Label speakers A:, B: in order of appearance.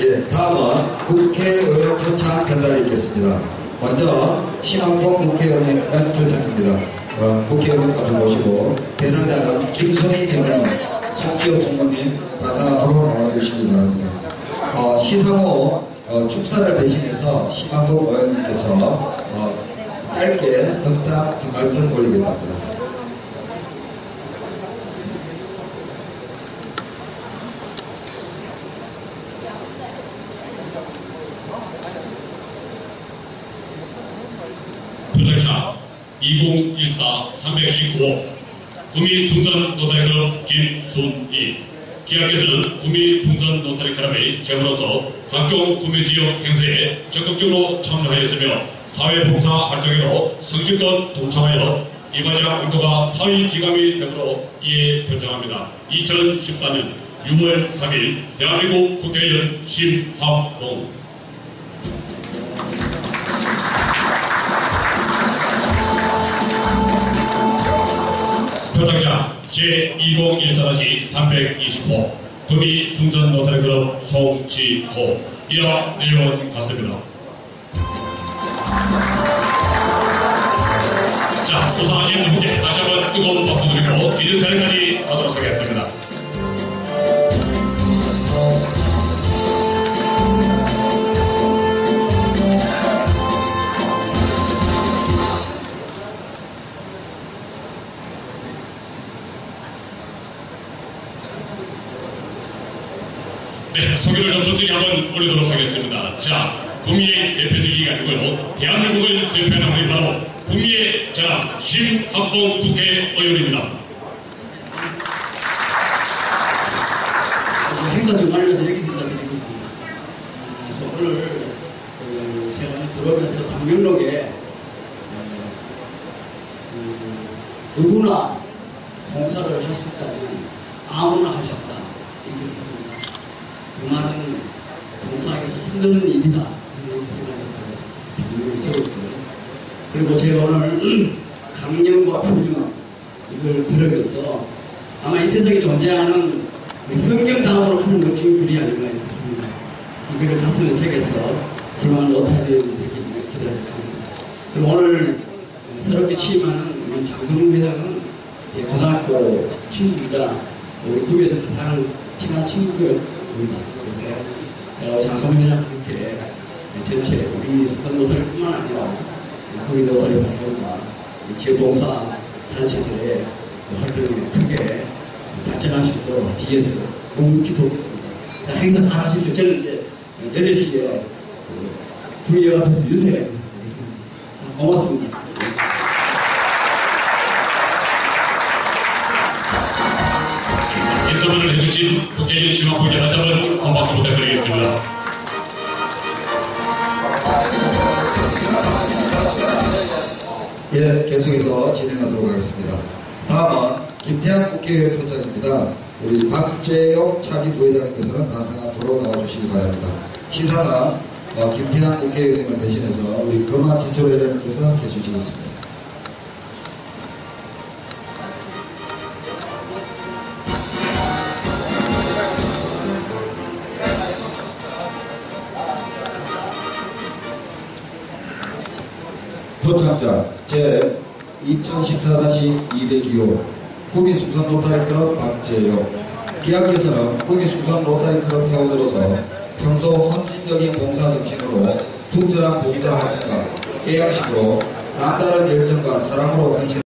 A: 예, 다음은 국회의원 표창 전달이 있겠습니다. 먼저 심한봉 국회의원님 표창입니다. 어, 국회의원 앞에 모시고 대상자는 김선희 장관님, 송지호 총무님 나사 앞으로 나와주시기 바랍니다. 어, 시상호 어, 축사를 대신해서 심한봉 의원님께서 어, 짧게 덕담 한 말씀 올리겠답니다.
B: 부탁차 2014 319호 구미 숭선 노타리 클럽 김순희. 기아께서는 구미 숭선 노타리 클럽의 제보로서 각종 구미 지역 행사에 적극적으로 참여하였으며 사회봉사 활동에도 성실껏 동참하여 이바지락 운동가 타의 기감이 되므로 이에 표창합니다. 2014년 6월 3일 대한민국 국회의원 심학봉 제2014-320호 구미 숭전 노타리 클럽 송지호 이하 내용은 같습니다. 자, 수상하신 두 분께 다시 한번 뜨거운 박수 드리고 기념 자리까지 가도록 하겠습니다. 네, 소개를 좀 멋지게 한번 올리도록 하겠습니다. 자, 구미의 대표직이 아니고요. 대한민국을 대표하는 우리 바로 구미의 자랑 심학봉 국회의원입니다.
C: 행사 좀 알려서 여기서 인사드리고 있습니다. 그래서 오늘 그 제가 들어오면서 방명록에 어, 그 누구나 봉사를 할 수 있다면 아무나 할 수 있다 이렇게 썼습니다. 그 말은 봉사하기 위해서 힘든 일이다 이렇게 생각해서 방명록에 적었고요. 그리고 제가 오늘 강령과 표준 이걸 들으면서 아마 이 세상에 존재하는 우리 성경 다음으로 하는 멋진 글이 아닌가 싶습니다. 이 글을 가슴에 새겨서 그만 못하게 되기를 기다립니다. 그리고 오늘 새롭게 취임하는 장성문 회장은 제 고등학교 친구이자 우리 구에서 가장 친한 친구 입니다. 그래서 회장과 함께 전체 우리 숙산노사를 뿐만 아니라 노사리 활동과 지역봉사 단체들의 활동이 크게 발전할 수 있도록 뒤에서 묵묵히 돕겠습니다. 행사 잘 하십시오. 저는 이제 8시에 구의역 앞에서 유세가 있어서 가겠습니다. 고맙습니다.
B: 주신 국회의원 심학봉께 다시 한번 큰 박수 부탁드리겠습니다.
A: 예, 계속해서 진행하도록 하겠습니다. 다음은 김태환 국회의원 표창입니다. 우리 박재용 차기 부회장님께서는 단상 앞으로 나와주시기 바랍니다. 시상은 어, 김태환 국회의원님을 대신해서 우리 금화 진철회장님께서 함께 해주시겠습니다. 표창자 제 2014-202호 구미수산 로타리 클럽 박재용 기왕께서는 구미수산 로타리 클럽 회원으로서 평소 헌신적인 봉사 정신으로 투철한 봉사 활동과 깨약식으로 남다른 열정과 사랑으로 헌신